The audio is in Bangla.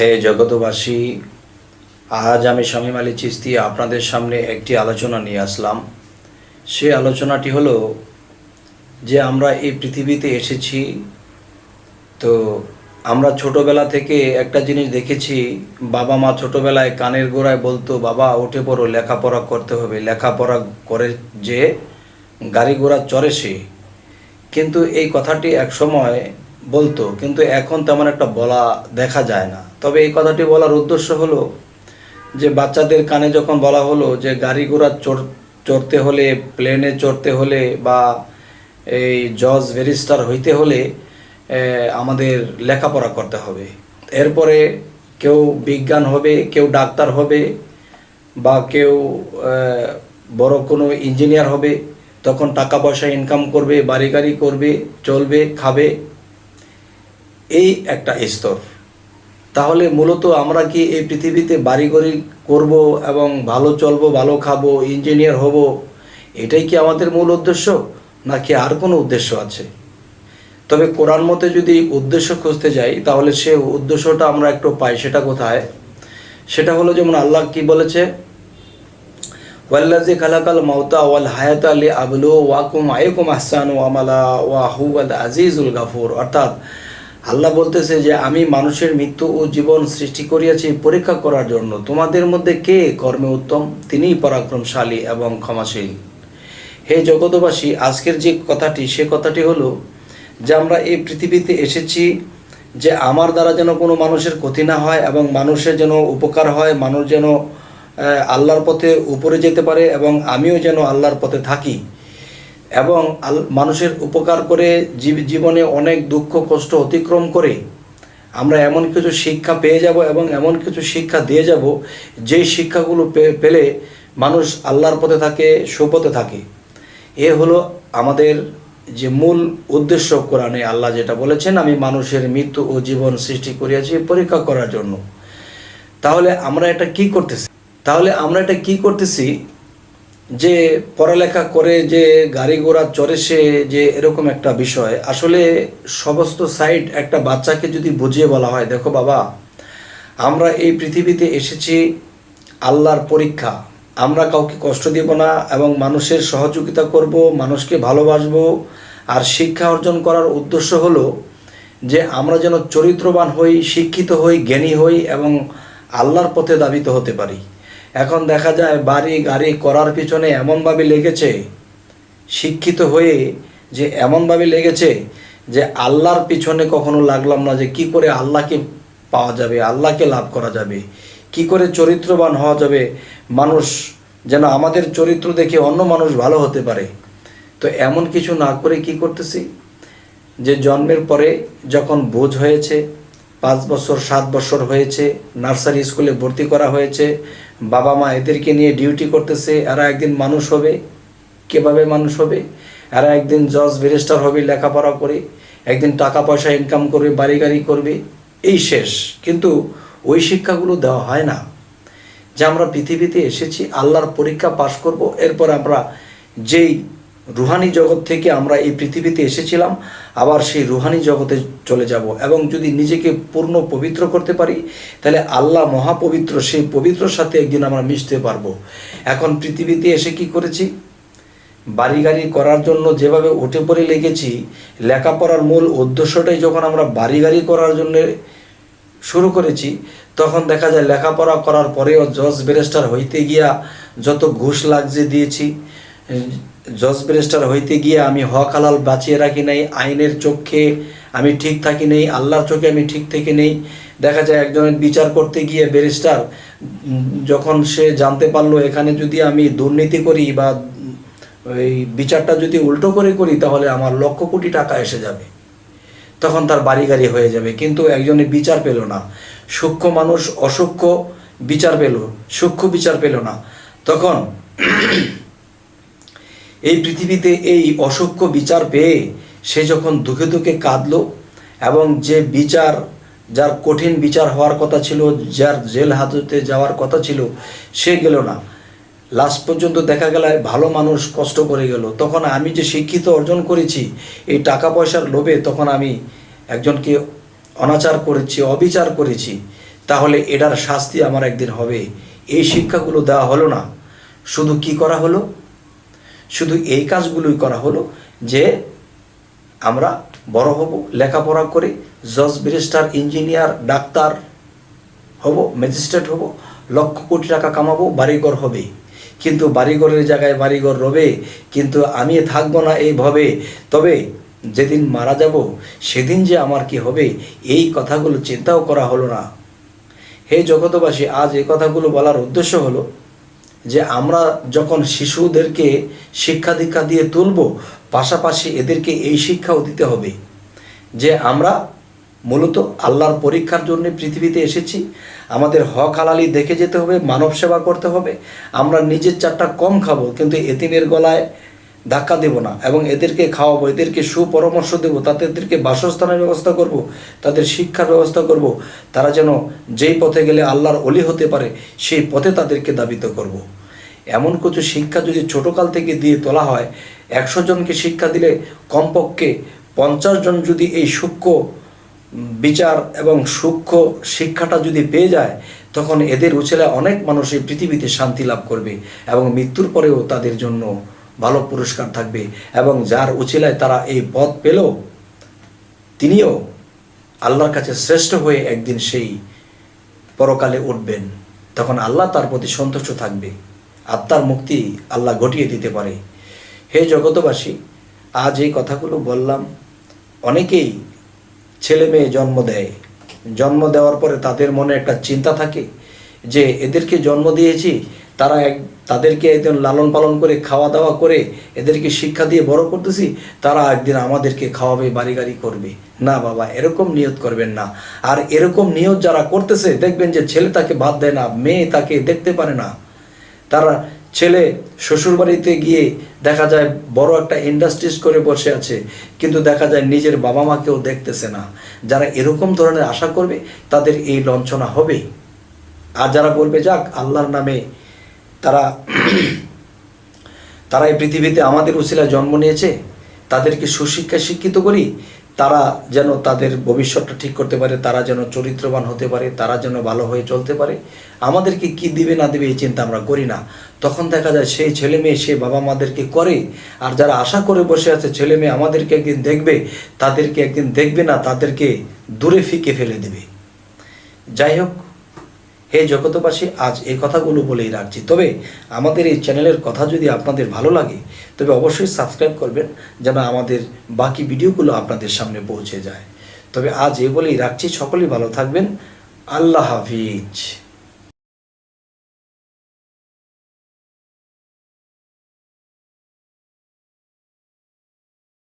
হে জগতবাসী আজ আমি শামীম আলী চিস্তি আপনাদের সামনে একটি আলোচনা নিয়ে আসলাম। সে আলোচনাটি হলো যে আমরা এই পৃথিবীতে এসেছি, তো আমরা ছোটবেলা থেকে একটা জিনিস দেখেছি, বাবা মা ছোটবেলায় কানের গোড়ায় বলতো, বাবা, উঠে পড়ো, লেখাপড়া করতে হবে। লেখাপড়া করে যে গাড়ি ঘোড়া চড়ে সে। কিন্তু এই কথাটি এক সময় বলতো, কিন্তু এখন তেমন একটা বলা দেখা যায় না। তবে এই কথাটি বলার উদ্দেশ্য হলো যে, বাচ্চাদের কানে যখন বলা হলো যে, গাড়ি ঘোড়া চড়, চড়তে হলে, প্লেনে চড়তে হলে বা এই জজ ব্যারিস্টার হইতে হলে আমাদের লেখাপড়া করতে হবে। এরপরে কেউ বিজ্ঞান হবে, কেউ ডাক্তার হবে বা কেউ বড় কোনো ইঞ্জিনিয়ার হবে, তখন টাকা পয়সা ইনকাম করবে, বাড়ি গাড়ি করবে, চলবে, খাবে। এই একটা স্তর। তাহলে মূলত আমরা কি এই পৃথিবীতে বাড়িঘড়ি করব এবং ভালো চলবো, ভালো খাব ইঞ্জিনিয়ার হব, এটাই কি আমাদের মূল উদ্দেশ্য? নাকি আর কোনো উদ্দেশ্য আছে? তবে কোরআন মতে যদি উদ্দেশ্য খুঁজতে যাই, তাহলে সে উদ্দেশ্যটা আমরা একটু পাই, সেটা কোথায়? সেটা হলো যেমন আল্লাহ কি বলেছে ওয়াল্লাজি খালাকাল মাউতা ওয়াল হায়াত আলী আবলু ওয়াকুম আয়কুম আহসান ওয়ামালা ওয়া হুয়াল আজিজুল গাফুর। অর্থাৎ আল্লাহ বলতেছে যে, আমি মানুষের মৃত্যু ও জীবন সৃষ্টি করিয়াছি পরীক্ষা করার জন্য। তোমাদের মধ্যে কে কর্মে উত্তম? তিনিই পরাক্রমশালী এবং ক্ষমাশীল। হে জগতবাসী আজকের যে কথাটি, সে কথাটি হলো যে, আমরা এই পৃথিবীতে এসেছি যে, আমার দ্বারা যেন কোনো মানুষের ক্ষতি না হয় এবং মানুষের যেন উপকার হয়, মানুষ যেন আল্লাহর পথে উপরে যেতে পারে এবং আমিও যেন আল্লাহর পথে থাকি। এবং মানুষের উপকার করে জীব- জীবনে অনেক দুঃখ, কষ্ট অতিক্রম করে আমরা এমন কিছু শিক্ষা পেয়ে যাব এবং এমন কিছু শিক্ষা দিয়ে যাব, যেই শিক্ষাগুলো পেলে মানুষ আল্লাহর পথে থাকে, সুপথে থাকে। এ হলো আমাদের যে মূল উদ্দেশ্য কোরআনে আল্লাহ যেটা বলেছেন, আমি মানুষের মৃত্যু ও জীবন সৃষ্টি করিয়াছি পরীক্ষা করার জন্য। তাহলে আমরা এটা কি করতেছি? তাহলে আমরা এটা কি করতেছি? যে পড়ালেখা করে যে গাড়ি ঘোড়া চড়ে সে যে এরকম একটা বিষয়, আসলে সমস্ত সাইড একটা বাচ্চাকে যদি বুঝিয়ে বলা হয়, দেখো বাবা, আমরা এই পৃথিবীতে এসেছি আল্লাহর পরীক্ষা, আমরা কাউকে কষ্ট দিব না এবং মানুষের সহযোগিতা করব, মানুষকে ভালোবাসবো। আর শিক্ষা অর্জন করার উদ্দেশ্য হলো যে আমরা যেন চরিত্রবান হই, শিক্ষিত হই, জ্ঞানী হই এবং আল্লাহর পথে দাবিত হতে পারি। এখন দেখা যায় বাড়ি গাড়ি করার পিছনে এমনভাবে লেগেছে, শিক্ষিত হয়ে যে এমনভাবে লেগেছে যে আল্লাহর পিছনে কখনো লাগলাম না যে কি করে আল্লাহকে পাওয়া যাবে, আল্লাহকে লাভ করা যাবে, কি করে চরিত্রবান হওয়া যাবে। মানুষ যেন আমাদের চরিত্র দেখে অন্য মানুষ ভালো হতে পারে। তো এমন কিছু না করে কি করতেছি? যে জন্মের পরে যখন বোঝ হয়েছে পাঁচ বছর, সাত বছর হয়েছে, নার্সারি স্কুলে ভর্তি করা হয়েছে। বাবা মা এদেরকে নিয়ে ডিউটি করতেছে, এরা একদিন মানুষ হবে, কীভাবে মানুষ হবে? এরা একদিন জজ, ব্যারিস্টার হবে, লেখাপড়া করে, একদিন টাকা পয়সা ইনকাম করবে বাড়ি গাড়ি করবে, এই শেষ। কিন্তু ওই শিক্ষাগুলো দেওয়া হয় না। যে আমরা পৃথিবীতে এসেছি, আল্লাহর পরীক্ষা পাশ করব, এরপর আমরা যেই রুহানি জগৎ থেকে আমরা এই পৃথিবীতে এসেছিলাম, আবার সেই রুহানি জগতে চলে যাব। এবং যদি নিজেকে পূর্ণ পবিত্র করতে পারি, তাহলে আল্লাহ মহাপবিত্র সেই পবিত্রর সাথে একদিন আমরা মিশতে পারব। এখন পৃথিবীতে এসে কি করেছি? বাড়ি গাড়ি করার জন্য যেভাবে উঠে পড়ে লেগেছি, লেখাপড়ার মূল উদ্দেশ্যটাই যখন আমরা বাড়ি গাড়ি করার জন্য শুরু করেছি, তখন দেখা যায় লেখাপড়া করার পরেও জজ ব্যারিস্টার হইতে গিয়া যত ঘুষ লাগছে দিয়েছি জজ ব্যারিস্টার হইতে গিয়ে আমি হক হালাল বাঁচিয়ে রাখি নাই, আইনের চোখে আমি ঠিক থাকি নেই, আল্লাহর চোখে আমি ঠিক থেকে নেই। দেখা যায় একজনের বিচার করতে গিয়ে ব্যারিস্টার যখন সে জানতে পারল এখানে যদি আমি দুর্নীতি করি বা ওই বিচারটা যদি উল্টো করে করি তাহলে আমার লক্ষ কোটি টাকা এসে যাবে। তখন তার বাড়ি গাড়ি হয়ে যাবে, কিন্তু একজনে বিচার পেল না। সূক্ষ্ম মানুষ অসূক্ষ্ম বিচার পেল, সূক্ষ্ম বিচার পেল না। তখন এই পৃথিবীতে এই অসূক্ষ্ম বিচার পেয়ে সে যখন দুঃখে দুঃখে কাঁদলো এবং যে বিচার, যার কঠিন বিচার হওয়ার কথা ছিল, যার জেল হাজতে যাওয়ার কথা ছিল, সে গেল না। লাস্ট পর্যন্ত দেখা গেল, ভালো মানুষ কষ্ট করে গেল। তখন আমি যে শিক্ষিত অর্জন করেছি, এই টাকা পয়সার লোভে তখন আমি একজনকে অনাচার করেছি, অবিচার করেছি। তাহলে এটার শাস্তি আমার একদিন হবে। এই শিক্ষাগুলো দেওয়া হলো না। শুধু কি করা হলো? শুধু এই কাজগুলোই করা হলো যে আমরা বড় হব, লেখাপড়া করে, জজ, ব্যারিস্টার, ইঞ্জিনিয়ার, ডাক্তার হব, ম্যাজিস্ট্রেট হব, লক্ষ কোটি টাকা কামাবো, বাড়িঘর হবে কিন্তু বাড়িঘরের জায়গায় বাড়িঘর রবে, কিন্তু আমি থাকব না এইভাবে। তবে যেদিন মারা যাব, সেদিন যে আমার কি হবে, এই কথাগুলো চিন্তাও করা হলো না। হে জগতবাসী আজ এই কথাগুলো বলার উদ্দেশ্য হলো যে আমরা যখন শিশুদেরকে শিক্ষা দীক্ষা দিয়ে তুলব, পাশাপাশি এদেরকে এই শিক্ষাও দিতে হবে যে আমরা মূলত আল্লাহর পরীক্ষার জন্য পৃথিবীতে এসেছি। আমাদের হক হালালি দেখে যেতে হবে, মানব সেবা করতে হবে। আমরা নিজের চারটা কম খাব, কিন্তু এতিমের গলায় ধাক্কা দেব না এবং এদেরকে খাওয়াবো, এদেরকে সুপরামর্শ দেবো, তাতে এদেরকে বাসস্থানের ব্যবস্থা করব, তাদের শিক্ষার ব্যবস্থা করব, তারা যেন যেই পথে গেলে আল্লাহর অলি হতে পারে, সেই পথে তাদেরকে দাবিত করব। এমন কিছু শিক্ষা যদি ছোটকাল থেকে দিয়ে তোলা হয়, একশো জনকে শিক্ষা দিলে কমপক্ষে পঞ্চাশ জন যদি এই সূক্ষ্ম বিচার এবং সূক্ষ্ম শিক্ষাটা যদি পেয়ে যায়, তখন এদের উছেলে অনেক মানুষ এই পৃথিবীতে শান্তি লাভ করবে এবং মৃত্যুর পরেও তাদের জন্য ভালো পুরস্কার থাকবে এবং যার উচিলায় তারা এই পথ পেল, তিনিও আল্লাহর কাছে শ্রেষ্ঠ হয়ে একদিন সেই পরকালে উঠবেন। তখন আল্লাহ তার প্রতি সন্তুষ্ট থাকবে, আত্মার মুক্তি আল্লাহ ঘটিয়ে দিতে পারে। হে জগতবাসী আজ এই কথাগুলো বললাম, অনেকেই ছেলে মেয়ে জন্ম দেয়। জন্ম দেওয়ার পরে তাদের মনে একটা চিন্তা থাকে যে, এদেরকে জন্ম দিয়েছি তারা এক, তাদেরকে একদিন লালন পালন করে, খাওয়া দাওয়া করে এদেরকে শিক্ষা দিয়ে বড় করতেছি, তারা একদিন আমাদেরকে খাওয়াবে, বাড়ি গাড়ি করবে। না বাবা, এরকম নিয়ত করবেন না। আর এরকম নিয়ত যারা করতেছে, দেখবেন যে ছেলে তাকে বাদ দেয় না, মেয়ে তাকে দেখতে পারে না। তারা ছেলে শ্বশুরবাড়িতে গিয়ে দেখা যায় বড় একটা ইন্ডাস্ট্রিজ করে বসে আছে, কিন্তু দেখা যায় নিজের বাবা মাকেও দেখতেছে না। যারা এরকম ধরনের আশা করবে, তাদের এই লঞ্চনা হবে। আর যারা বলবে, যাক, আল্লাহর নামে তারা তারা এই পৃথিবীতে আমাদের উসিলায় জন্ম নিয়েছে, তাদেরকে সুশিক্ষায় শিক্ষিত করি, তারা যেন তাদের ভবিষ্যৎটা ঠিক করতে পারে, তারা যেন চরিত্রবান হতে পারে, তারা যেন ভালো হয়ে চলতে পারে। আমাদেরকে কি দিবে না দিবে এই চিন্তা আমরা করি না। তখন দেখা যায় সেই ছেলে মেয়ে সে বাবা মাদেরকে করে, আর যারা আশা করে বসে আছে, ছেলে মেয়ে আমাদেরকে একদিন দেখবে, তাদেরকে একদিন দেখবে না, তাদেরকে দূরে ফিকে ফেলে দেবে। যাই হোক হে জগতবাসী আজ এই কথাগুলো বলেই রাখছি। তবে আমাদের এই চ্যানেলের কথা যদি আপনাদের ভালো লাগে, তবে অবশ্যই সাবস্ক্রাইব করবেন যেন আমাদের বাকি ভিডিওগুলো আপনাদের সামনে পৌঁছে যায়। তবে আজ এ বলেই রাখছি। সকলেই ভালো থাকবেন। আল্লাহ হাফিজ।